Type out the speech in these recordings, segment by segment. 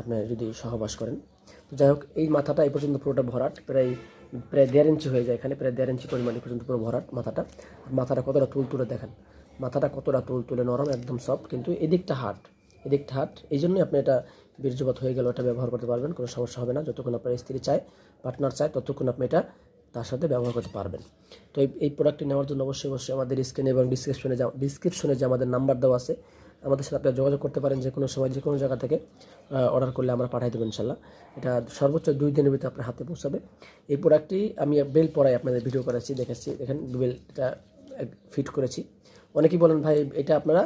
আপনি যদি সহবাস করেন। তো যাই হোক, এই মাথাটা এই পর্যন্ত পুরোটা ভরাট, প্রায় প্রায় দেড় ইঞ্চি হয়ে যায় এখানে, প্রায় দেড় ইঞ্চি পরিমাণ পর্যন্ত পুরো ভরাট মাথাটা। মাথাটা কতটা তুল তুলে দেখেন, মাথাটা কতটা তুল তুলে নরম, একদম সফট কিন্তু এদিকটা হার্ড এদিকটা হার্ড এই জন্যই আপনি এটা বীর্যপাত হয়ে গেলে এটা ব্যবহার করতে পারবেন, কোনো সমস্যা হবে না। যতক্ষণ আপনার স্ত্রী চায় পার্টনার চায়, ততক্ষণ আপনি এটা তার সাথে ব্যবহার করতে পারবেন। তো এই প্রোডাক্টটি নেওয়ার জন্য অবশ্যই অবশ্যই আমাদের স্ক্রিনে এবং ডিসক্রিপশনে ডিসক্রিপশনে যে আমাদের নাম্বার দেওয়া আছে, আমাদের সাথে আপনারা যোগাযোগ করতে পারেন যে কোনো সময় যে কোনো জায়গা থেকে অর্ডার করলে আমরা পাঠাই দেবো ইনশাল্লাহ। এটা সর্বোচ্চ দুই দিনের ভিতরে আপনার হাতে পৌঁছাবে। এই প্রোডাক্টটি আমি বেল পরাই আপনাদের ভিডিও করেছি দেখেছি, দেখেন, বেল এটা ফিট করেছি। অনেকেই বলেন, ভাই, এটা আপনারা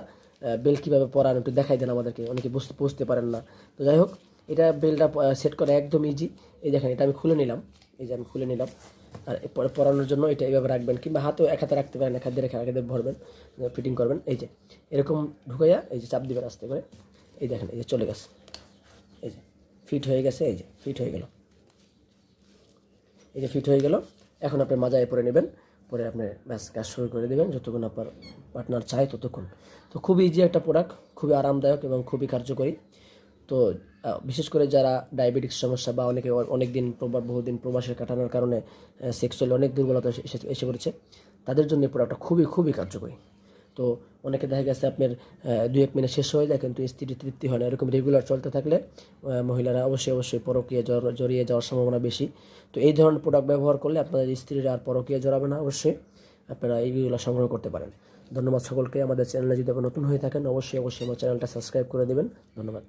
বেল কীভাবে পরান? একটু দেখাই দেন আমাদেরকে। অনেকে বুঝতে বুঝতে পারেন না। তো যাই হোক, এটা বেলটা সেট করা একদম ইজি এই দেখেন, এটা আমি খুলে নিলাম। এই যে আমি খুলে নিলাম। আর এরপরে পরানোর জন্য এটা এইভাবে রাখবেন কিংবা হাতেও এক হাতে রাখতে পারেন, এক হাতে রেখে আগে ভরবেন ফিটিং করবেন। এই যে, এরকম ঢুকাইয়া এই যে চাপ দিবেন আস্তে করে। এই দেখেন, এই যে চলে গেছে। এই যে ফিট হয়ে গেছে, এই যে ফিট হয়ে গেল। এই যে ফিট হয়ে গেল। এখন আপনি মাজায় পরে নেবেন। পরে আপনি ব্যাস, কাজ শুরু করে দেবেন। যতক্ষণ আপনার পার্টনার চায় ততক্ষণ। তো খুবই ইজি একটা প্রোডাক্ট খুবই আরামদায়ক এবং খুবই কার্যকরী। তো বিশেষ করে যারা ডায়াবেটিক্স সমস্যা বা অনেকে অনেক দিন প্রবা বহুদিন প্রবাসে কাটানোর কারণে সেক্সুয়ালি অনেক দুর্বলতা এসে- পড়েছে, তাদের জন্য এই প্রোডাক্টটা খুবই খুবই কার্যকরী। তো অনেকে দেখা গেছে আপনার দুই এক মিনিট শেষ হয়ে যায় কিন্তু স্ত্রী তৃপ্তি হয় না। এরকম রেগুলার চলতে থাকলে মহিলারা অবশ্যই অবশ্যই পরকীয় জড়িয়ে যাওয়ার সম্ভাবনা বেশি। তো এই ধরনের প্রোডাক্ট ব্যবহার করলে আপনাদের স্ত্রীরা আর পরকীয় জড়াবে না অবশ্যই। আপনারা এইগুলো সংগ্রহ করতে পারেন। ধন্যবাদ সকলকে। আমাদের চ্যানেলে যদি আপনি নতুন হয়ে থাকেন, অবশ্যই অবশ্যই আমার চ্যানেলটা সাবস্ক্রাইব করে দেবেন। ধন্যবাদ।